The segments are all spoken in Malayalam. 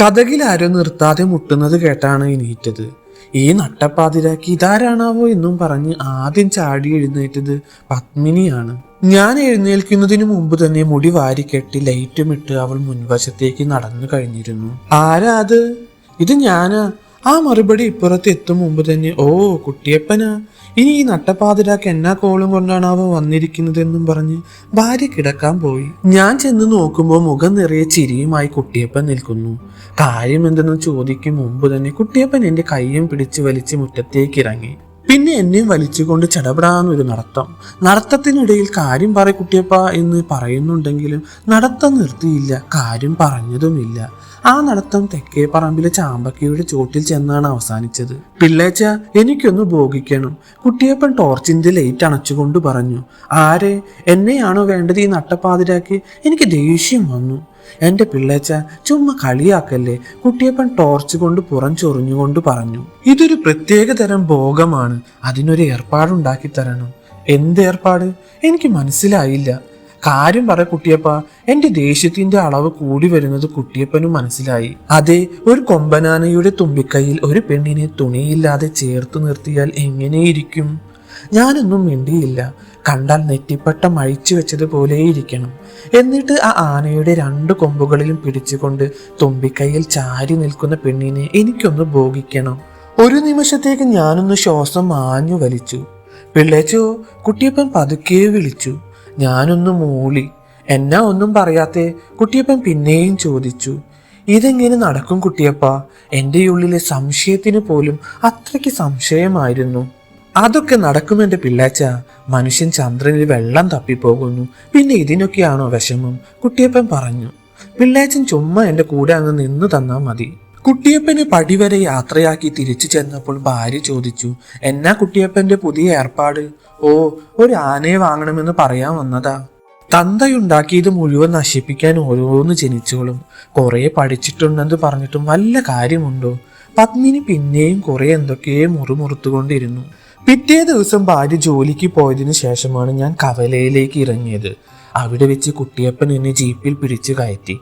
കഥകിൽ ആരും നിർത്താതെ മുട്ടുന്നത് കേട്ടാണ് എണീറ്റത്. ഈ നട്ടപ്പാതിരാക്കി ഇതാരാണാവോ എന്നും പറഞ്ഞ് ആദ്യം ചാടി എഴുന്നേറ്റത് പത്മിനിയാണ്. ഞാൻ എഴുന്നേൽക്കുന്നതിന് മുമ്പ് തന്നെ മുടി വാരിക്കെട്ടി ലൈറ്റും ഇട്ട് അവൾ മുൻവശത്തേക്ക് നടന്നു കഴിഞ്ഞിരുന്നു. ആരാ അത്? ഇത് ഞാനാ. ആ മറുപടി ഇപ്പുറത്ത് എത്തും മുമ്പ് തന്നെ ഓ കുട്ടിയപ്പനാ. ഇനി ഈ നട്ടപ്പാതിരാക്ക് എന്നാ കോളും കൊണ്ടാണ് അവ വന്നിരിക്കുന്നതെന്നും പറഞ്ഞ് ഭാര്യ കിടക്കാൻ പോയി. ഞാൻ ചെന്ന് നോക്കുമ്പോൾ മുഖം നിറയെ ചിരിയുമായി കുട്ടിയപ്പൻ നിൽക്കുന്നു. കാര്യം എന്തെന്ന് ചോദിക്കും മുമ്പ് തന്നെ കുട്ടിയപ്പൻ എന്റെ കയ്യും പിടിച്ച് വലിച്ച് മുറ്റത്തേക്ക് ഇറങ്ങി. പിന്നെ എന്നെയും വലിച്ചുകൊണ്ട് ചടപടാന്നൊരു നടത്തം. നടത്തത്തിനിടയിൽ കാര്യം പറ കുട്ടിയപ്പ എന്ന് പറയുന്നുണ്ടെങ്കിലും നടത്തം നിർത്തിയില്ല കാര്യം പറഞ്ഞതുമില്ല. ആ നടത്തം തെക്കേ പറമ്പിലെ ചാമ്പക്കയുടെ ചോട്ടിൽ ചെന്നാണ് അവസാനിച്ചത്. പിള്ളേച്ച എനിക്കൊന്ന് ഭോഗിക്കണം. കുട്ടിയപ്പൻ ടോർച്ചിന്റെ ലൈറ്റ് അണച്ചുകൊണ്ട് പറഞ്ഞു ആരെ? എന്നെയാണോ വേണ്ടത് ഈ നട്ടപ്പാതിരാക്കി? എനിക്ക് ദേഷ്യം വന്നു. എന്റെ പിള്ളേച്ച ചുമ്മാ കളിയാക്കല്ലേ? കുട്ടിയപ്പൻ ടോർച്ച് കൊണ്ട് പുറം ചൊറിഞ്ഞുകൊണ്ട് പറഞ്ഞു ഇതൊരു പ്രത്യേക തരം ഭോഗമാണ്. അതിനൊരു ഏർപ്പാടുണ്ടാക്കി തരണം എന്ത് ഏർപ്പാട്? എനിക്ക് മനസ്സിലായില്ല. കാര്യം പറ കുട്ടിയപ്പ. എന്റെ ദേഷ്യത്തിന്റെ അളവ് കൂടി വരുന്നത് കുട്ടിയപ്പനും മനസ്സിലായി. അതെ ഒരു കൊമ്പനാനയുടെ തുമ്പിക്കൈയിൽ ഒരു പെണ്ണിനെ തുണിയില്ലാതെ ചേർത്ത് നിർത്തിയാൽ എങ്ങനെയിരിക്കും? ഞാനൊന്നും മിണ്ടിയില്ല. കണ്ടാൽ നെറ്റിപ്പട്ടം അഴിച്ചു വെച്ചതുപോലെ ഇരിക്കണം. എന്നിട്ട് ആ ആനയുടെ രണ്ട് കൊമ്പുകളിലും പിടിച്ചുകൊണ്ട് തുമ്പിക്കൈയിൽ ചാരി നിൽക്കുന്ന പെണ്ണിനെ എനിക്കൊന്ന് ഭോഗിക്കണം. ഒരു നിമിഷത്തേക്ക് ഞാനൊന്ന് ശ്വാസം മാഞ്ഞു വലിച്ചു. പിള്ളേച്ചോ കുട്ടിയപ്പൻ പതുക്കെ വിളിച്ചു. ഞാനൊന്ന് മൂളി. എന്നാ ഒന്നും പറയാത്തെ? കുട്ടിയപ്പൻ പിന്നെയും ചോദിച്ചു. ഇതെങ്ങനെ നടക്കും കുട്ടിയപ്പ? എന്റെ ഉള്ളിലെ സംശയത്തിന് പോലും അത്രയ്ക്ക് സംശയമായിരുന്നു. അതൊക്കെ നടക്കും എന്റെ പിള്ളാച്ച. മനുഷ്യൻ ചന്ദ്രനിൽ വെള്ളം തപ്പിപ്പോകുന്നു. പിന്നെ ഇതിനൊക്കെയാണോ വിഷമം? കുട്ടിയപ്പൻ പറഞ്ഞു. പിള്ളാച്ചൻ ചുമ്മാ എന്റെ കൂടെ അങ്ങ് നിന്നു തന്നാൽ മതി. കുട്ടിയപ്പന് പടിവരെ യാത്രയാക്കി തിരിച്ചു ചെന്നപ്പോൾ ഭാര്യ ചോദിച്ചു എന്നാ കുട്ടിയപ്പന്റെ പുതിയ ഏർപ്പാട്? ഓ ഒരു ആനയെ വാങ്ങണമെന്ന് പറയാൻ വന്നതാ. തന്തയുണ്ടാക്കിയത് മുഴുവൻ നശിപ്പിക്കാൻ ഓരോന്ന് ജനിച്ചോളും. കുറെ പഠിച്ചിട്ടുണ്ടെന്ന് പറഞ്ഞിട്ടും വല്ല കാര്യമുണ്ടോ? പത്മിനി പിന്നെയും കുറെ എന്തൊക്കെയോ മുറുമുറുത്തുകൊണ്ടിരുന്നു. പിറ്റേ ദിവസം ഭാര്യ ജോലിക്ക് പോയതിനു ശേഷമാണ് ഞാൻ കവലയിലേക്ക് ഇറങ്ങിയത്. അവിടെ വെച്ച് കുട്ടിയപ്പൻ എന്നെ ജീപ്പിൽ പിടിച്ചു കയറ്റി.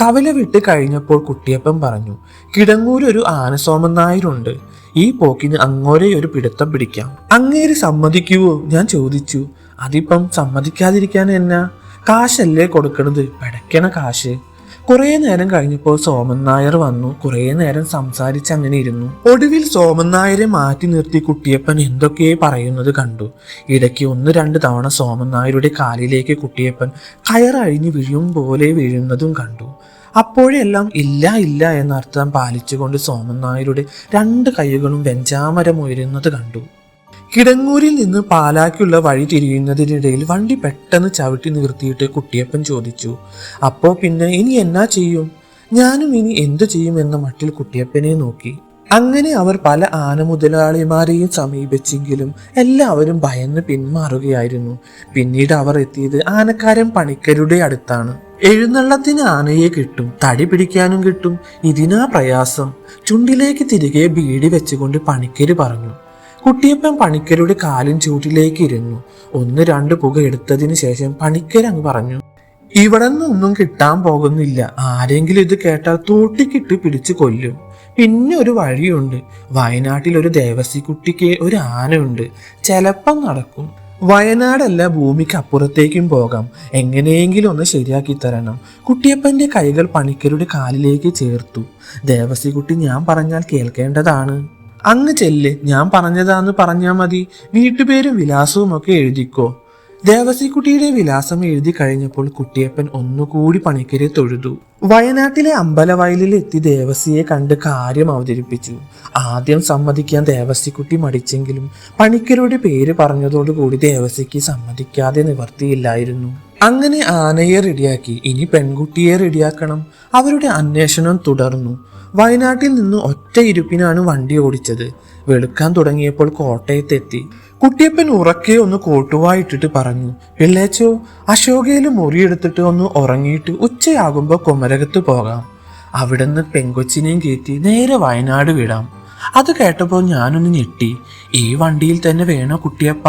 കവല വിട്ട് കഴിഞ്ഞപ്പോൾ കുട്ടിയപ്പൻ പറഞ്ഞു കിടങ്ങൂർ ഒരു ആനസോമൻ നായരുണ്ട്. ഈ പോക്കിന് അങ്ങോരെ ഒരു പിടുത്തം പിടിക്കാം. അങ്ങേര് സമ്മതിക്കുവോ? ഞാൻ ചോദിച്ചു. അതിപ്പം സമ്മതിക്കാതിരിക്കാൻ എന്നാ? കാശല്ലേ കൊടുക്കണത്. പെടക്കണ കാശ്. കുറേ നേരം കഴിഞ്ഞപ്പോൾ സോമൻ നായർ വന്നു. കുറേ നേരം സംസാരിച്ച് അങ്ങനെ ഇരുന്നു. ഒടുവിൽ സോമൻ നായരെ മാറ്റി നിർത്തി കുട്ടിയപ്പൻ എന്തൊക്കെ പറയുന്നത് കണ്ടു. ഇടയ്ക്ക് ഒന്ന് രണ്ട് തവണ സോമൻ നായരുടെ കാലിലേക്ക് കുട്ടിയപ്പൻ കയറഴിഞ്ഞ് വീഴും പോലെ വീഴുന്നതും കണ്ടു. അപ്പോഴെല്ലാം ഇല്ല ഇല്ല എന്നർത്ഥം പാലിച്ചുകൊണ്ട് സോമൻ നായരുടെ രണ്ട് കൈകളും വെഞ്ചാമരം ഉയരുന്നത് കണ്ടു. കിടങ്ങൂരിൽ നിന്ന് പാലാക്കുള്ള വഴി തിരിയുന്നതിനിടയിൽ വണ്ടി പെട്ടെന്ന് ചവിട്ടി നിർത്തിയിട്ട് കുട്ടിയപ്പൻ ചോദിച്ചു അപ്പോ പിന്നെ ഇനി എന്നാ ചെയ്യും? ഞാനും ഇനി എന്തു ചെയ്യും? എന്ന മട്ടിൽ കുട്ടിയപ്പനെ നോക്കി. അങ്ങനെ അവർ പല ആന മുതലാളിമാരെയും സമീപിച്ചെങ്കിലും എല്ലാവരും ഭയന്ന് പിന്മാറുകയായിരുന്നു. പിന്നീട് അവർ എത്തിയത് ആനക്കാരൻ പണിക്കരുടെ അടുത്താണ്. എഴുന്നള്ളത്തിന് ആനയെ കിട്ടും തടി പിടിക്കാനും കിട്ടും. ഇതിനാ പ്രയാസം. ചുണ്ടിലേക്ക് തിരികെ ബീഡി വെച്ചുകൊണ്ട് പണിക്കര് പറഞ്ഞു കുട്ടിയപ്പൻ പണിക്കരുടെ കാലിൻ ചൂട്ടിലേക്ക് ഇരുന്നു ഒന്ന് രണ്ട് പുക എടുത്തതിന് ശേഷം പണിക്കർ അങ്ങ് പറഞ്ഞു ഇവിടെ നിന്നൊന്നും കിട്ടാൻ പോകുന്നില്ല. ആരെങ്കിലും ഇത് കേട്ടാൽ തൂട്ടിക്കിട്ട് പിടിച്ചു കൊല്ലും. പിന്നെ ഒരു വഴിയുണ്ട്. വയനാട്ടിൽ ഒരു ദേവസിക്കുട്ടിക്ക് ഒരു ആനയുണ്ട്. ചിലപ്പം നടക്കും. വയനാടല്ല ഭൂമിക്ക് അപ്പുറത്തേക്കും പോകാം. എങ്ങനെയെങ്കിലും ഒന്ന് ശരിയാക്കി തരണം. കുട്ടിയപ്പന്റെ കൈകൾ പണിക്കരുടെ കാലിലേക്ക് ചേർത്തു. ദേവസിക്കുട്ടി ഞാൻ പറഞ്ഞാൽ കേൾക്കേണ്ടതാണ്. അങ്ങ് ചെല്ല്. ഞാൻ പറഞ്ഞതാന്ന് പറഞ്ഞാൽ മതി. വീട്ടുപേരും വിലാസവും ഒക്കെ എഴുതിക്കോ. ദേവസിക്കുട്ടിയുടെ വിലാസം എഴുതി കഴിഞ്ഞപ്പോൾ കുട്ടിയപ്പൻ ഒന്നുകൂടി പണിക്കരെ തൊഴുതു. വയനാട്ടിലെ അമ്പലവയലിൽ എത്തി ദേവസിയെ കണ്ട് കാര്യം അവതരിപ്പിച്ചു. ആദ്യം സമ്മതിക്കാൻ ദേവസിക്കുട്ടി മടിച്ചെങ്കിലും പണിക്കരുടെ പേര് പറഞ്ഞതോടുകൂടി ദേവസിക്ക് സമ്മതിക്കാതെ നിവർത്തിയില്ലായിരുന്നു. അങ്ങനെ ആനയെ റെഡിയാക്കി. ഇനി പെൺകുട്ടിയെ റെഡിയാക്കണം. അവരുടെ അന്വേഷണം തുടർന്നു. വയനാട്ടിൽ നിന്ന് ഒറ്റ ഇരുപ്പിനാണ് വണ്ടി ഓടിച്ചത്. വെളുക്കാൻ തുടങ്ങിയപ്പോൾ കോട്ടയത്തെത്തി. കുട്ടിയപ്പൻ ഉറക്കെ ഒന്ന് കോട്ടുവായിട്ടിട്ട് പറഞ്ഞു പിള്ളേച്ചോ അശോകയിൽ മുറിയെടുത്തിട്ട് ഒന്ന് ഉറങ്ങിയിട്ട് ഉച്ചയാകുമ്പോൾ കുമരകത്ത് പോകാം. അവിടുന്ന് പെങ്കൊച്ചിനെയും കയറ്റി നേരെ വയനാട് വിടാം. അത് കേട്ടപ്പോൾ ഞാനൊന്ന് ഞെട്ടി. ഈ വണ്ടിയിൽ തന്നെ വേണോ കുട്ടിയപ്പ?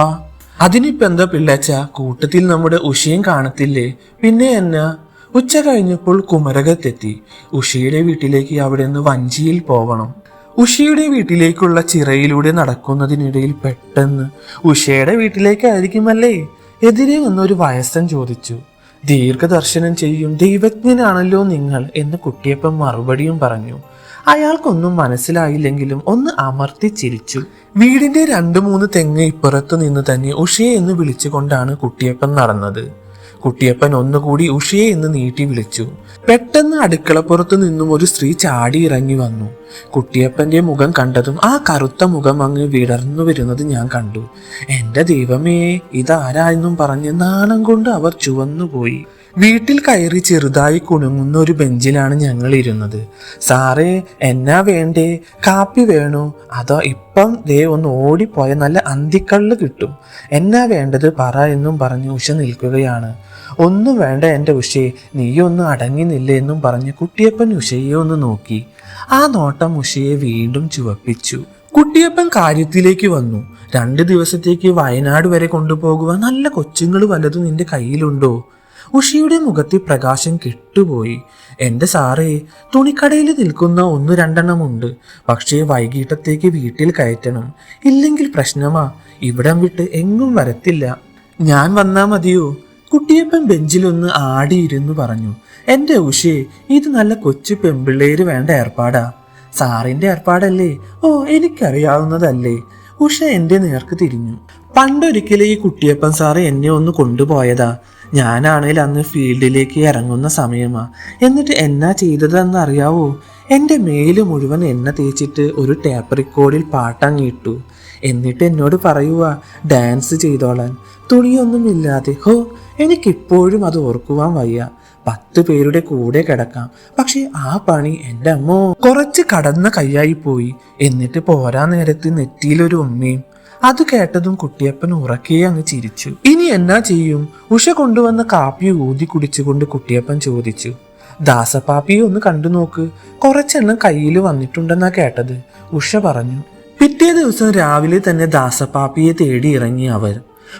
അതിനിപ്പെന്താ പിള്ളേച്ച കൂട്ടത്തിൽ നമ്മുടെ ഉഷയും കാണത്തില്ലേ? പിന്നെ എന്നാ? ഉച്ച കഴിഞ്ഞപ്പോൾ കുമരകത്തെത്തി. ഉഷയുടെ വീട്ടിലേക്ക് അവിടെ നിന്ന് വഞ്ചിയിൽ പോകണം ഉഷയുടെ വീട്ടിലേക്കുള്ള ചിറയിലൂടെ നടക്കുന്നതിനിടയിൽ പെട്ടെന്ന് ഉഷയുടെ വീട്ടിലേക്കായിരിക്കുമല്ലേ? എതിരെ വന്നൊരു വയസ്സൻ ചോദിച്ചു. ദീർഘദർശനം ചെയ്യും ദൈവജ്ഞനാണല്ലോ നിങ്ങൾ എന്ന് കുട്ടിയപ്പൻ മറുപടിയും പറഞ്ഞു. അയാൾക്കൊന്നും മനസ്സിലായില്ലെങ്കിലും ഒന്ന് അമർത്തി ചിരിച്ചു. വീടിന്റെ രണ്ടു മൂന്ന് തെങ്ങ് ഇപ്പുറത്തു നിന്ന് തന്നെ ഉഷയെ എന്ന് വിളിച്ചുകൊണ്ടാണ് കുട്ടിയപ്പൻ നടന്നത്. കുട്ടിയപ്പൻ ഒന്നുകൂടി ഉഷയെ എന്ന് നീട്ടി വിളിച്ചു. പെട്ടെന്ന് അടുക്കളപ്പുറത്തു നിന്നും ഒരു സ്ത്രീ ചാടി ഇറങ്ങി വന്നു. കുട്ടിയപ്പന്റെ മുഖം കണ്ടതും ആ കറുത്ത മുഖം അങ്ങ് വിടർന്നു വരുന്നത് ഞാൻ കണ്ടു. എന്റെ ദൈവമേ ഇതാരായെന്നും പറഞ്ഞ് നാണം കൊണ്ട് അവർ ചുവന്നുപോയി. വീട്ടിൽ കയറി ചെറുതായി കുണുങ്ങുന്ന ഒരു ബെഞ്ചിലാണ് ഞങ്ങൾ ഇരുന്നത്. സാറേ എന്നാ വേണ്ടേ? കാപ്പി വേണോ? അതോ ഇപ്പം ദേ ഒന്ന് ഓടിപ്പോയ നല്ല അന്തിക്കള്ള് കിട്ടും. എന്നാ വേണ്ടത് പറ എന്നും പറഞ്ഞ് ഉഷ നിൽക്കുകയാണ്. ഒന്നും വേണ്ട എന്റെ ഉഷയെ നീയൊന്നും അടങ്ങി നില്ല എന്നും പറഞ്ഞ് കുട്ടിയപ്പൻ ഉഷയെ ഒന്ന് നോക്കി. ആ നോട്ടം ഉഷയെ വീണ്ടും ചുവപ്പിച്ചു. കുട്ടിയപ്പൻ കാര്യത്തിലേക്ക് വന്നു. രണ്ട് ദിവസത്തേക്ക് വയനാട് വരെ കൊണ്ടുപോകുവാൻ നല്ല കൊച്ചുങ്ങൾ വല്ലതും നിന്റെ കയ്യിലുണ്ടോ? ഉഷിയുടെ മുഖത്തെ പ്രകാശം കെട്ടുപോയി. എന്റെ സാറേ തുണിക്കടയിൽ നിൽക്കുന്ന ഒന്ന് രണ്ടെണ്ണം ഉണ്ട്. പക്ഷേ വൈകിട്ടത്തേക്ക് വീട്ടിൽ കയറ്റണം. ഇല്ലെങ്കിൽ പ്രശ്നമാ. ഇവിടം വിട്ട് എങ്ങും വരത്തില്ല. ഞാൻ വന്നാ മതിയോ? കുട്ടിയപ്പൻ ബെഞ്ചിലൊന്ന് ആടിയിരുന്നു പറഞ്ഞു. എന്റെ ഉഷേ ഇത് നല്ല കൊച്ചു പെമ്പിള്ളേര് വേണ്ട ഏർപ്പാടാ. സാറിന്റെ ഏർപ്പാടല്ലേ? ഓ എനിക്കറിയാവുന്നതല്ലേ. ഉഷ എന്റെ നേർക്ക് തിരിഞ്ഞു. പണ്ടൊരിക്കലും ഈ കുട്ടിയപ്പൻ സാറ് എന്നെ ഒന്ന് കൊണ്ടുപോയതാ. ഞാനാണേൽ അന്ന് ഫീൽഡിലേക്ക് ഇറങ്ങുന്ന സമയമാ. എന്നിട്ട് എന്നാ ചെയ്തതെന്ന് അറിയാവോ എന്റെ മേൽ മുഴുവൻ എന്നെ തേച്ചിട്ട് ഒരു ടേപ്പ് റെക്കോർഡിൽ പാട്ടങ്ങിട്ടു. എന്നിട്ട് എന്നോട് പറയുക ഡാൻസ് ചെയ്തോളാൻ. തുണിയൊന്നുമില്ലാതെ. ഹോ എനിക്കിപ്പോഴും അത് ഓർക്കുവാൻ വയ്യ. പത്ത് പേരുടെ കൂടെ കിടക്കാം. പക്ഷേ ആ പണി എന്റെ അമ്മോ. കുറച്ച് കടന്ന കൈയായി പോയി. എന്നിട്ട് പോരാ നേരത്ത് നെറ്റിയിലൊരു ഉമ്മയും അത് കേട്ടതും കുട്ടിയപ്പൻ ഉറക്കെ അങ്ങ് ചിരിച്ചു. ഇനി എന്നാ ചെയ്യും? ഉഷ കൊണ്ടുവന്ന കാപ്പി ഊതി കുടിച്ചുകൊണ്ട് കുട്ടിയപ്പൻ ചോദിച്ചു. ദാസപ്പാപ്പിയെ ഒന്ന് കണ്ടു നോക്ക്. കുറച്ചെണ്ണം കയ്യിൽ വന്നിട്ടുണ്ടെന്നാ കേട്ടത്. ഉഷ പറഞ്ഞു. പിറ്റേ ദിവസം രാവിലെ തന്നെ ദാസപ്പാപ്പിയെ തേടി ഇറങ്ങി അവർ.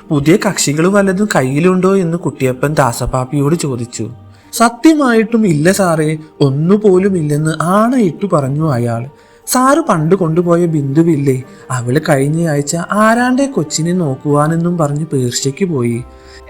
പുതിയ കക്ഷികൾ വല്ലതും കയ്യിലുണ്ടോ? എന്ന് കുട്ടിയപ്പൻ ദാസപ്പാപ്പിയോട് ചോദിച്ചു. സത്യമായിട്ടും ഇല്ല സാറേ. ഒന്നുപോലും ഇല്ലെന്ന് ആണയിട്ടു പറഞ്ഞു അയാൾ. സാറ് പണ്ട് കൊണ്ടുപോയ ബിന്ദുവില്ലേ? അവൾ കഴിഞ്ഞ ആഴ്ച ആരാണ്ടെ കൊച്ചിനെ നോക്കുവാനെന്നും പറഞ്ഞ് പേർഷ്യയ്ക്ക് പോയി.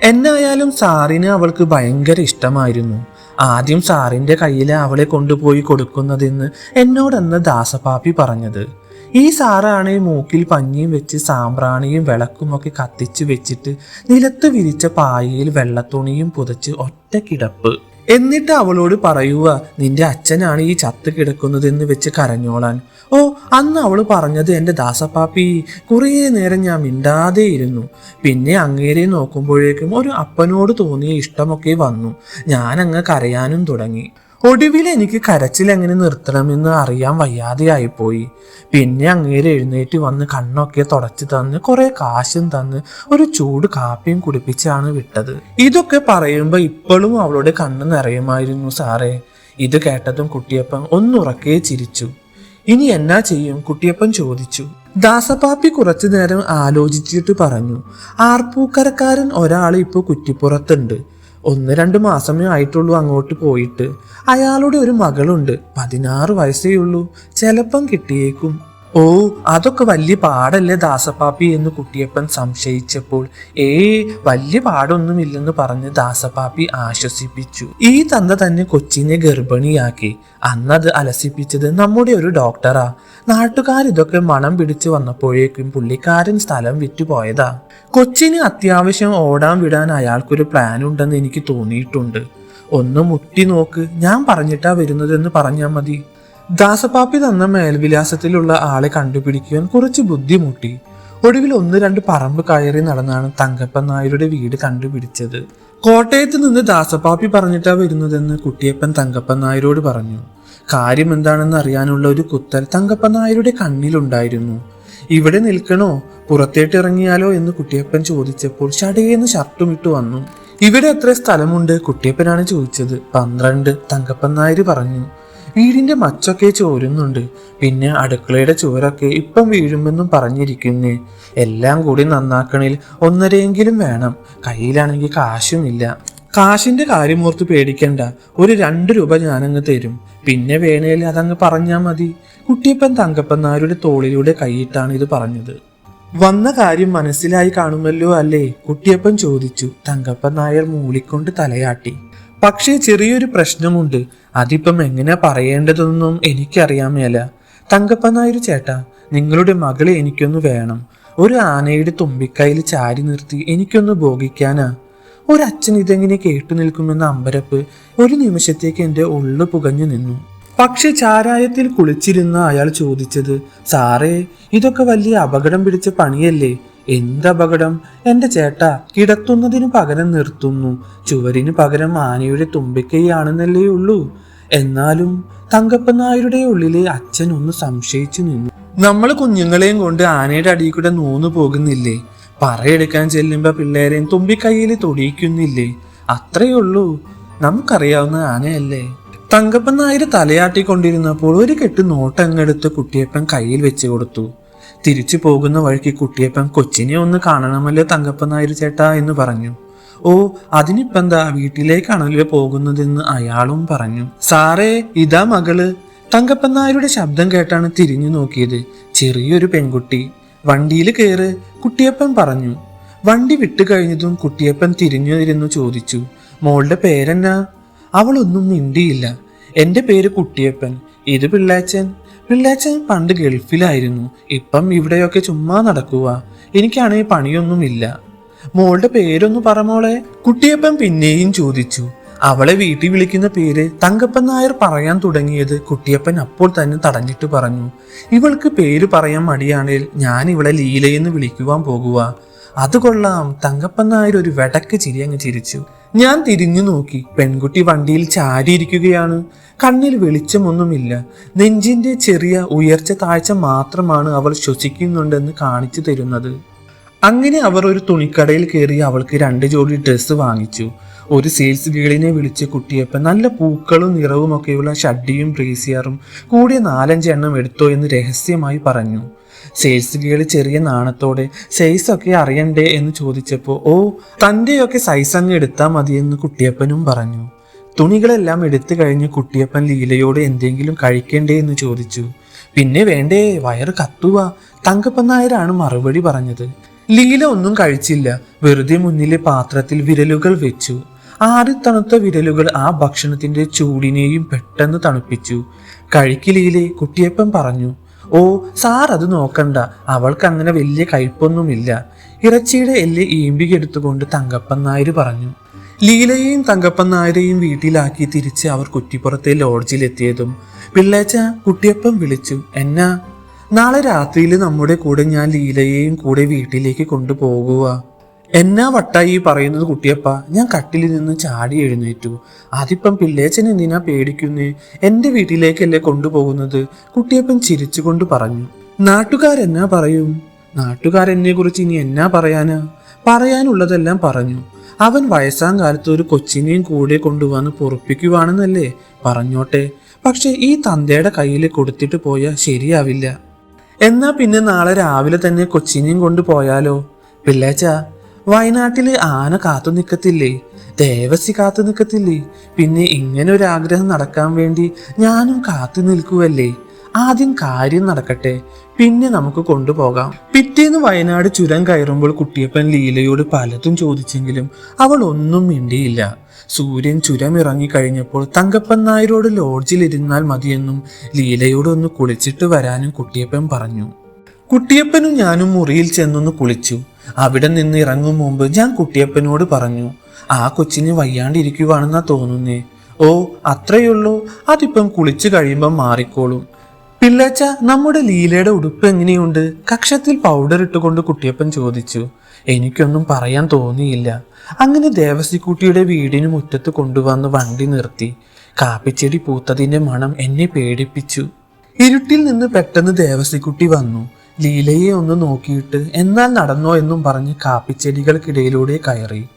എന്നായാലും സാറിന് അവൾക്ക് ഭയങ്കര ഇഷ്ടമായിരുന്നു. ആദ്യം സാറിന്റെ കയ്യിൽ അവളെ കൊണ്ടുപോയി കൊടുക്കുന്നതെന്ന് എന്നോടെന്ന് ദാസപാപ്പി പറഞ്ഞത്. ഈ സാറാണ് മൂക്കിൽ പഞ്ഞിയും വെച്ച് സാമ്പ്രാണിയും വിളക്കുമൊക്കെ കത്തിച്ചു വെച്ചിട്ട് നിലത്ത് വിരിച്ച പായയിൽ വെള്ളത്തുണിയും പുതച്ച് ഒറ്റ കിടപ്പ് എന്നിട്ട് അവളോട് പറയുക നിന്റെ അച്ഛനാണ് ഈ ചത്ത് കിടക്കുന്നതെന്ന് വെച്ച് കരഞ്ഞോളാൻ. ഓ അന്ന് അവൾ പറഞ്ഞത് എന്റെ ദാസപ്പാപ്പി. കുറേ നേരം ഞാൻ മിണ്ടാതെയിരുന്നു പിന്നെ അങ്ങേരെ നോക്കുമ്പോഴേക്കും ഒരു അപ്പനോട് തോന്നിയ ഇഷ്ടമൊക്കെ വന്നു. ഞാൻ അങ്ങ് കരയാനും തുടങ്ങി. ഒടുവിൽ എനിക്ക് കരച്ചിൽ എങ്ങനെ നിർത്തണമെന്ന് അറിയാൻ വയ്യാതെയായിപ്പോയി പിന്നെ അങ്ങേര് എഴുന്നേറ്റ് വന്ന് കണ്ണൊക്കെ തുടച്ചു തന്ന് കുറെ കാശും തന്ന് ഒരു ചൂട് കാപ്പിയും കുടിപ്പിച്ചാണ് വിട്ടത്. ഇതൊക്കെ പറയുമ്പോൾ ഇപ്പോഴും അവളുടെ കണ്ണ് നിറയുമായിരുന്നു സാറേ. ഇത് കേട്ടതും കുട്ടിയപ്പൻ ഒന്നുറക്കെ ചിരിച്ചു. ഇനി എന്നാ ചെയ്യും? കുട്ടിയപ്പൻ ചോദിച്ചു. ദാസപ്പാപ്പി കുറച്ചു നേരം ആലോചിച്ചിട്ട് പറഞ്ഞു. ആർപ്പൂക്കരക്കാരൻ ഒരാൾ ഇപ്പോൾ കുറ്റിപ്പുറത്തുണ്ട്. ഒന്ന് രണ്ട് മാസമേ ആയിട്ടുള്ളൂ അങ്ങോട്ട് പോയിട്ട്. അയാളുടെ ഒരു മകളുണ്ട് പതിനാറ് വയസ്സേ ഉള്ളൂ. ചിലപ്പം കിട്ടിയേക്കും. ഓ അതൊക്കെ വലിയ പാടല്ലേ ദാസപ്പാപ്പി എന്ന് കുട്ടിയപ്പൻ സംശയിച്ചപ്പോൾ. ഏ വലിയ പാടൊന്നുമില്ലെന്ന് പറഞ്ഞ് ദാസപ്പാപ്പി ആശ്വസിപ്പിച്ചു. ഈ തന്ത തന്നെ കൊച്ചിനെ ഗർഭിണിയാക്കി. അന്നത് അലസിപ്പിച്ചത് നമ്മുടെ ഒരു ഡോക്ടറാ. നാട്ടുകാർ ഇതൊക്കെ മണം പിടിച്ചു വന്നപ്പോഴേക്കും പുള്ളിക്കാരൻ സ്ഥലം വിറ്റുപോയതാ. കൊച്ചിന് അത്യാവശ്യം ഓടാൻ വിടാൻ അയാൾക്കൊരു പ്ലാൻ ഉണ്ടെന്ന് എനിക്ക് തോന്നിയിട്ടുണ്ട്. ഒന്ന് മുട്ടി നോക്ക്. ഞാൻ പറഞ്ഞിട്ടാ വരുന്നതെന്ന് പറഞ്ഞാൽ മതി. ദാസപ്പാപ്പി തന്ന മേൽവിലാസത്തിലുള്ള ആളെ കണ്ടുപിടിക്കുവാൻ കുറച്ച് ബുദ്ധിമുട്ടി. ഒടുവിൽ ഒന്ന് രണ്ട് പറമ്പ് കയറി നടന്നാണ് തങ്കപ്പൻ നായരുടെ വീട് കണ്ടുപിടിച്ചത്. കോട്ടയത്ത് നിന്ന് ദാസപ്പാപ്പി പറഞ്ഞിട്ടാ വരുന്നതെന്ന് കുട്ടിയപ്പൻ തങ്കപ്പൻ നായരോട് പറഞ്ഞു. കാര്യം എന്താണെന്ന് അറിയാനുള്ള ഒരു കുത്തൽ തങ്കപ്പൻ നായരുടെ കണ്ണിലുണ്ടായിരുന്നു. ഇവിടെ നിൽക്കണോ? പുറത്തേട്ട് ഇറങ്ങിയാലോ? എന്ന് കുട്ടിയപ്പൻ ചോദിച്ചപ്പോൾ ചടയെന്ന് ഇട്ടു വന്നു. ഇവിടെ എത്ര സ്ഥലമുണ്ട്? കുട്ടിയപ്പനാണ് ചോദിച്ചത്. പന്ത്രണ്ട് തങ്കപ്പൻ നായർ പറഞ്ഞു. വീടിന്റെ മച്ചൊക്കെ ചോരുന്നുണ്ട്. പിന്നെ അടുക്കളയുടെ ചുവരൊക്കെ ഇപ്പം വീഴുമെന്നും പറഞ്ഞിരിക്കുന്നേ. എല്ലാം കൂടി നന്നാക്കണിൽ ഒന്നരയെങ്കിലും വേണം. കയ്യിലാണെങ്കിൽ കാശുമില്ല. കാശിന്റെ കാര്യമോർത്ത് പേടിക്കണ്ട. ഒരു രണ്ട് രൂപ ഞാനങ്ങ് തരും. പിന്നെ വേണേൽ അതങ്ങ് പറഞ്ഞാ മതി. കുട്ടിയപ്പൻ തങ്കപ്പൻ നായരുടെ തോളിലൂടെ കൈയിട്ടാണ് ഇത് പറഞ്ഞത്. വന്ന കാര്യം മനസ്സിലായി കാണുമല്ലോ അല്ലേ? കുട്ടിയപ്പൻ ചോദിച്ചു. തങ്കപ്പൻ നായർ മൂളിക്കൊണ്ട് തലയാട്ടി. പക്ഷേ ചെറിയൊരു പ്രശ്നമുണ്ട്. അതിപ്പം എങ്ങനെ പറയേണ്ടതെന്നും എനിക്കറിയാൻ മേല. തങ്കപ്പൻ നായർ ചേട്ടാ നിങ്ങളുടെ മകളെ എനിക്കൊന്ന് വേണം. ഒരു ആനയുടെ തുമ്പിക്കൈയിൽ ചാരി നിർത്തി എനിക്കൊന്ന് ഭോഗിക്കാനാ. ഒരച്ഛൻ ഇതെങ്ങനെ കേട്ടു നിൽക്കുമെന്ന അമ്പരപ്പ് ഒരു നിമിഷത്തേക്ക് എന്റെ ഉള്ളു പുകഞ്ഞു നിന്നു. പക്ഷെ ചാരായത്തിൽ കുളിച്ചിരുന്ന അയാൾ ചോദിച്ചത് സാറേ ഇതൊക്കെ വലിയ അപകടം പിടിച്ച പണിയല്ലേ? എന്ത് അപകടം എന്റെ ചേട്ടാ കിടത്തുന്നതിന് പകരം നിർത്തുന്നു. ചുവരിന് പകരം ആനയുടെ തുമ്പിക്കൈയാണെന്നല്ലേ ഉള്ളൂ. എന്നാലും തങ്കപ്പൻ നായരുടെ ഉള്ളിലെ അച്ഛൻ ഒന്ന് സംശയിച്ചു നിന്നു. നമ്മൾ കുഞ്ഞുങ്ങളെയും കൊണ്ട് ആനയുടെ അടിയിൽ കൂടെ നൂന്നു പോകുന്നില്ലേ? പറയെടുക്കാൻ ചെല്ലുമ്പോ പിള്ളേരെയും തുമ്പിക്കൈയിൽ തൊടിയിക്കുന്നില്ലേ? അത്രയേ ഉള്ളൂ. നമുക്കറിയാവുന്ന ആനയല്ലേ? തങ്കപ്പൻ നായർ തലയാട്ടിക്കൊണ്ടിരുന്നപ്പോൾ ഒരു കെട്ട് നോട്ടങ്ങെടുത്ത് കുട്ടിയപ്പൻ കയ്യിൽ വെച്ചു കൊടുത്തു. തിരിച്ചു പോകുന്ന വഴിക്ക് കുട്ടിയപ്പൻ കൊച്ചിനെ ഒന്ന് കാണണമല്ലോ തങ്കപ്പൻ നായർ ചേട്ടാ എന്ന് പറഞ്ഞു. ഓ അതിനിപ്പെന്താ വീട്ടിലേക്കാണല്ലോ പോകുന്നതെന്ന് അയാളും പറഞ്ഞു. സാറേ ഇതാ മകൾ. തങ്കപ്പൻ നായരുടെ ശബ്ദം കേട്ടാണ് തിരിഞ്ഞു നോക്കിയത് ചെറിയൊരു പെൺകുട്ടി. വണ്ടിയിൽ കയറ് കുട്ടിയപ്പൻ പറഞ്ഞു. വണ്ടി വിട്ടു കഴിഞ്ഞതും കുട്ടിയപ്പൻ തിരിഞ്ഞിരുന്നു ചോദിച്ചു. മോളുടെ പേരെന്നാ? അവളൊന്നും മിണ്ടിയില്ല. എന്റെ പേര് കുട്ടിയപ്പൻ. ഇത് പിള്ളാച്ചൻ. പിള്ളാച്ചൻ പണ്ട് ഗൾഫിലായിരുന്നു. ഇപ്പം ഇവിടെയൊക്കെ ചുമ്മാ നടക്കുക എനിക്കാണെങ്കിൽ പണിയൊന്നുമില്ല. മോളുടെ പേരൊന്നു പറ മോളെ. കുട്ടിയപ്പം പിന്നെയും ചോദിച്ചു. അവളെ വീട്ടിൽ വിളിക്കുന്ന പേര് തങ്കപ്പൻ നായർ പറയാൻ തുടങ്ങിയത് കുട്ടിയപ്പൻ അപ്പോൾ തന്നെ തടഞ്ഞിട്ട് പറഞ്ഞു. ഇവൾക്ക് പേര് പറയാൻ മടിയാണേൽ ഞാൻ ഇവളെ ലീലയെന്ന് വിളിക്കുവാൻ പോകുക അത് കൊള്ളാം. തങ്കപ്പൻ നായർ ഒരു വെടക്ക് ചിരി അങ്ങ് ചിരിച്ചു. ഞാൻ തിരിഞ്ഞു നോക്കി. പെൺകുട്ടി വണ്ടിയിൽ ചാരിയിരിക്കുകയാണ്. കണ്ണിൽ വെളിച്ചമൊന്നുമില്ല. നെഞ്ചിന്റെ ചെറിയ ഉയർച്ച താഴ്ച മാത്രമാണ് അവൾ ശ്വസിക്കുന്നുണ്ടെന്ന് കാണിച്ചു തരുന്നത്. അങ്ങനെ അവർ ഒരു തുണിക്കടയിൽ കയറി അവൾക്ക് രണ്ട് ജോഡി ഡ്രസ്സ് വാങ്ങിച്ചു. ഒരു സെയിൽസ് ഗേളിനെ വിളിച്ച് കുട്ടിയപ്പം നല്ല പൂക്കളും നിറവും ഒക്കെയുള്ള ഷഡ്ഡിയും ബ്രേസിയറും കൂടിയ നാലഞ്ച് എണ്ണം എടുത്തോ എന്ന് രഹസ്യമായി പറഞ്ഞു. ഗേൾ ചെറിയ നാണത്തോടെ സൈസ് ഒക്കെ അറിയണ്ടേ? എന്ന് ചോദിച്ചപ്പോൾ ഓ തന്റെയൊക്കെ സൈസ് അങ്ങ് എടുത്താൽ മതിയെന്ന് കുട്ടിയപ്പനും പറഞ്ഞു. തുണികളെല്ലാം എടുത്തു കഴിഞ്ഞ് കുട്ടിയപ്പൻ ലീലയോട് എന്തെങ്കിലും കഴിക്കണ്ടേ? എന്ന് ചോദിച്ചു. പിന്നെ വേണ്ടേ വയറ് കത്തുക തങ്കപ്പൻ നായരാണ് മറുപടി പറഞ്ഞത്. ലീല ഒന്നും കഴിച്ചില്ല. വെറുതെ മുന്നിലെ പാത്രത്തിൽ വിരലുകൾ വെച്ചു. ആറി തണുത്ത വിരലുകൾ ആ ഭക്ഷണത്തിന്റെ ചൂടിനെയും പെട്ടെന്ന് തണുപ്പിച്ചു. കഴിക്കിലീലെ കുട്ടിയപ്പൻ പറഞ്ഞു. ഓ സാർ അത് നോക്കണ്ട. അവൾക്ക് അങ്ങനെ വലിയ കയ്പൊന്നുമില്ല. ഇറച്ചിയുടെ എല്ല് ഈമ്പികെടുത്തുകൊണ്ട് തങ്കപ്പൻ നായർ പറഞ്ഞു. ലീലയെയും തങ്കപ്പൻ നായരെയും വീട്ടിലാക്കി തിരിച്ച് അവർ കുറ്റിപ്പുറത്തെ ലോഡ്ജിലെത്തിയതും പിള്ളേച്ച കുട്ടിയപ്പം വിളിച്ചു എന്നാ നാളെ രാത്രിയിൽ നമ്മുടെ കൂടെ ഞാൻ ലീലയെയും കൂടെ വീട്ടിലേക്ക് കൊണ്ടുപോകുക എന്നാ വട്ടായി പറയുന്നത് കുട്ടിയപ്പ? ഞാൻ കട്ടിലിൽ നിന്ന് ചാടി എഴുന്നേറ്റു. അതിപ്പം പിള്ളേച്ചൻ എന്തിനാ പേടിക്കുന്നേ? എന്റെ വീട്ടിലേക്കല്ലേ കൊണ്ടുപോകുന്നത്? കുട്ടിയപ്പൻ ചിരിച്ചുകൊണ്ട് പറഞ്ഞു. നാട്ടുകാരെന്നാ പറയും? നാട്ടുകാരെന്നെ കുറിച്ച് ഇനി എന്നാ പറയാനാ? പറയാനുള്ളതെല്ലാം പറഞ്ഞു. അവൻ വയസ്സാം കാലത്ത് ഒരു കൊച്ചിനെയും കൂടെ കൊണ്ടുവന്ന് പൊറപ്പിക്കുവാണെന്നല്ലേ പറഞ്ഞോട്ടെ. പക്ഷെ ഈ തന്തയുടെ കയ്യിൽ കൊടുത്തിട്ട് പോയാൽ ശരിയാവില്ല. എന്നാ പിന്നെ നാളെ രാവിലെ തന്നെ കൊച്ചിനെയും കൊണ്ടുപോയാലോ പിള്ളേച്ച വയനാട്ടിൽ ആന കാത്തു നിൽക്കത്തില്ലേ ദേവസി കാത്തു നിൽക്കത്തില്ലേ പിന്നെ ഇങ്ങനെ ഒരു ആഗ്രഹം നടക്കാൻ വേണ്ടി ഞാനും കാത്തു നിൽക്കുവല്ലേ? ആദ്യം കാര്യം നടക്കട്ടെ പിന്നെ നമുക്ക് കൊണ്ടുപോകാം. പിറ്റേന്ന് വയനാട് ചുരം കയറുമ്പോൾ കുട്ടിയപ്പൻ ലീലയോട് പലതും ചോദിച്ചെങ്കിലും അവൾ ഒന്നും മിണ്ടിയില്ല. സൂര്യൻ ചുരം കഴിഞ്ഞപ്പോൾ തങ്കപ്പൻ നായരോട് ലോഡ്ജിൽ ഇരുന്നാൽ മതിയെന്നും ലീലയോടൊന്ന് കുളിച്ചിട്ട് വരാനും കുട്ടിയപ്പൻ പറഞ്ഞു. കുട്ടിയപ്പനും ഞാനും മുറിയിൽ ചെന്നൊന്ന് കുളിച്ചു. അവിടെ നിന്ന് ഇറങ്ങും മുമ്പ് ഞാൻ കുട്ടിയപ്പനോട് പറഞ്ഞു ആ കൊച്ചിന് വയ്യാണ്ടിരിക്കുവാണെന്നാ തോന്നുന്നേ. ഓ അത്രയുള്ളൂ. അതിപ്പം കുളിച്ചു കഴിയുമ്പം മാറിക്കോളും. പിള്ളേച്ച നമ്മുടെ ലീലയുടെ ഉടുപ്പ് എങ്ങനെയുണ്ട്? കക്ഷത്തിൽ പൗഡർ ഇട്ടുകൊണ്ട് കുട്ടിയപ്പൻ ചോദിച്ചു. എനിക്കൊന്നും പറയാൻ തോന്നിയില്ല. അങ്ങനെ ദേവസിക്കുട്ടിയുടെ വീടിന് മുറ്റത്ത് കൊണ്ടുവന്ന് വണ്ടി നിർത്തി. കാപ്പിച്ചെടി പൂത്തതിന്റെ മണം എന്നെ പേടിപ്പിച്ചു. ഇരുട്ടിൽ നിന്ന് പെട്ടെന്ന് ദേവസിക്കുട്ടി വന്നു. ലീലയെ ഒന്ന് നോക്കിയിട്ട് എന്നാൽ നടന്നോ എന്നും പറഞ്ഞ് കാപ്പിച്ചെടികൾക്കിടയിലൂടെ കയറി.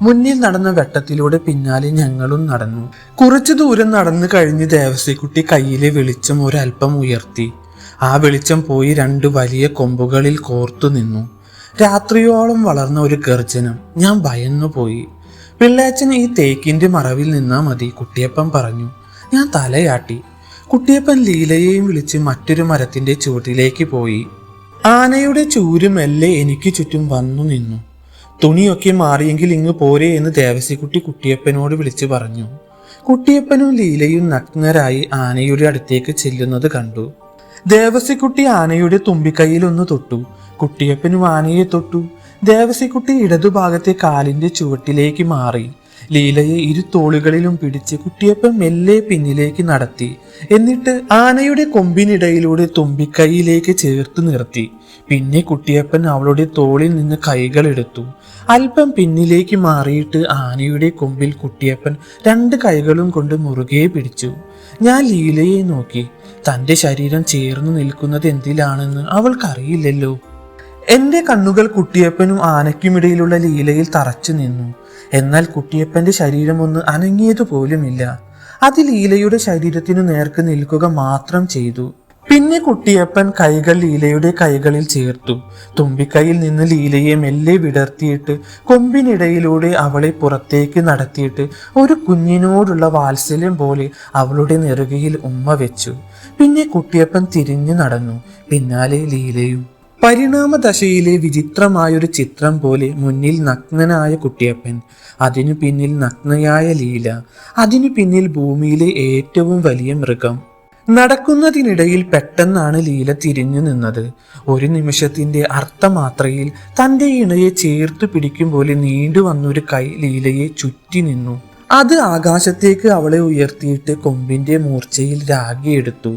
മുന്നിൽ നടന്ന വെട്ടത്തിലൂടെ പിന്നാലെ ഞങ്ങളും നടന്നു. കുറച്ചു ദൂരം നടന്നു കഴിഞ്ഞ് ദേവസിക്കുട്ടി കയ്യിലെ വെളിച്ചം ഒരല്പം ഉയർത്തി. ആ വെളിച്ചം പോയി രണ്ട് വലിയ കൊമ്പുകളിൽ കോർത്തു നിന്നു. രാത്രിയോളം വളർന്ന ഒരു ഗർജനം. ഞാൻ ഭയന്നു പോയി. പിള്ളേച്ചൻ ഈ തേക്കിന്റെ മറവിൽ നിന്നാ മതി കുട്ടിയപ്പൻ പറഞ്ഞു. ഞാൻ തലയാട്ടി. കുട്ടിയപ്പൻ ലീലയെയും വിളിച്ച് മറ്റൊരു മരത്തിന്റെ ചുവട്ടിലേക്ക് പോയി. ആനയുടെ ചൂരുമല്ലേ മെല്ലെ എനിക്ക് ചുറ്റും വന്നു നിന്നു. തുണിയൊക്കെ മാറിയെങ്കിൽ ഇങ്ങ് പോരേ എന്ന് ദേവസിക്കുട്ടി കുട്ടിയപ്പനോട് വിളിച്ചു പറഞ്ഞു. കുട്ടിയപ്പനും ലീലയും നഗ്നരായി ആനയുടെ അടുത്തേക്ക് ചെല്ലുന്നത് കണ്ടു. ദേവസിക്കുട്ടി ആനയുടെ തുമ്പിക്കൈയിൽ ഒന്ന് തൊട്ടു. കുട്ടിയപ്പനും ആനയെ തൊട്ടു. ദേവസിക്കുട്ടി ഇടതുഭാഗത്തെ കാലിന്റെ ചുവട്ടിലേക്ക് മാറി. ലീലയെ ഇരു തോളുകളിലും പിടിച്ച് കുട്ടിയപ്പൻ മെല്ലെ പിന്നിലേക്ക് നടത്തി. എന്നിട്ട് ആനയുടെ കൊമ്പിനിടയിലൂടെ തുമ്പിക്കൈയിലേക്ക് ചേർത്ത് നിർത്തി. പിന്നെ കുട്ടിയപ്പൻ അവളുടെ തോളിൽ നിന്ന് കൈകൾ എടുത്തു. അല്പം പിന്നിലേക്ക് മാറിയിട്ട് ആനയുടെ കൊമ്പിൽ കുട്ടിയപ്പൻ രണ്ട് കൈകളും കൊണ്ട് മുറുകെ പിടിച്ചു. ഞാൻ ലീലയെ നോക്കി. തന്റെ ശരീരം ചേർന്ന് നിൽക്കുന്നത് എന്തിലാണെന്ന് അവൾക്കറിയില്ലല്ലോ. എന്റെ കണ്ണുകൾ കുട്ടിയപ്പനും ആനയ്ക്കുമിടയിലുള്ള ലീലയിൽ തറച്ചു നിന്നു. എന്നാൽ കുട്ടിയപ്പന്റെ ശരീരം ഒന്ന് അനങ്ങിയതുപോലുമില്ല അത് ലീലയുടെ ശരീരത്തിനു നേർക്ക് നിൽക്കുക മാത്രം ചെയ്തു. പിന്നെ കുട്ടിയപ്പൻ കൈകൾ ലീലയുടെ കൈകളിൽ ചേർത്തു. തുമ്പിക്കൈയിൽ നിന്ന് ലീലയെ മെല്ലെ വിടർത്തിയിട്ട് കൊമ്പിനിടയിലൂടെ അവളെ പുറത്തേക്ക് നടത്തിയിട്ട് ഒരു കുഞ്ഞിനോടുള്ള വാത്സല്യം പോലെ അവളുടെ നെറുകയിൽ ഉമ്മ വെച്ചു. പിന്നെ കുട്ടിയപ്പൻ തിരിഞ്ഞു നടന്നു. പിന്നാലെ ലീലയും പരിണാമദശയിലെ വിചിത്രമായൊരു ചിത്രം പോലെ മുന്നിൽ നഗ്നനായ കുട്ടിയപ്പൻ അതിനു പിന്നിൽ നഗ്നയായ ലീല അതിനു പിന്നിൽ ഭൂമിയിലെ ഏറ്റവും വലിയ മൃഗം. നടക്കുന്നതിനിടയിൽ പെട്ടെന്നാണ് ലീല തിരിഞ്ഞു നിന്നത്. ഒരു നിമിഷത്തിന്റെ അർത്ഥമാത്രയിൽ തന്റെ ഇണയെ ചേർത്തു പിടിക്കും പോലെ നീണ്ടു വന്നൊരു കൈ ലീലയെ ചുറ്റി നിന്നു. അത് ആകാശത്തേക്ക് അവളെ ഉയർത്തിയിട്ട് കൊമ്പിന്റെ മൂർച്ചയിൽ രാഗിയെടുത്തു.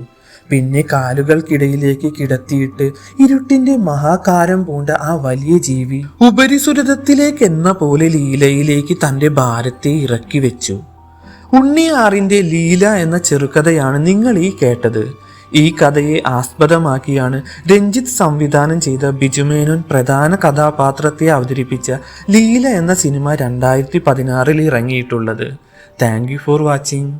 പിന്നെ കാലുകൾക്കിടയിലേക്ക് കിടത്തിയിട്ട് ഇരുട്ടിന്റെ മഹാകാരം പൂണ്ട ആ വലിയ ജീവി ഉപരിസുരതത്തിലേക്ക് എന്ന പോലെ ലീലയിലേക്ക് തന്റെ ഭാരത്തെ ഇറക്കി വെച്ചു. ഉണ്ണിയാറിന്റെ ലീല എന്ന ചെറുകഥയാണ് നിങ്ങൾ ഈ കേട്ടത്. ഈ കഥയെ ആസ്പദമാക്കിയാണ് രഞ്ജിത്ത് സംവിധാനം ചെയ്ത ബിജുമേനോൻ പ്രധാന കഥാപാത്രത്തെ അവതരിപ്പിച്ച ലീല എന്ന സിനിമ രണ്ടായിരത്തി പതിനാറിൽ ഇറങ്ങിയിട്ടുള്ളത്. Thank for watching.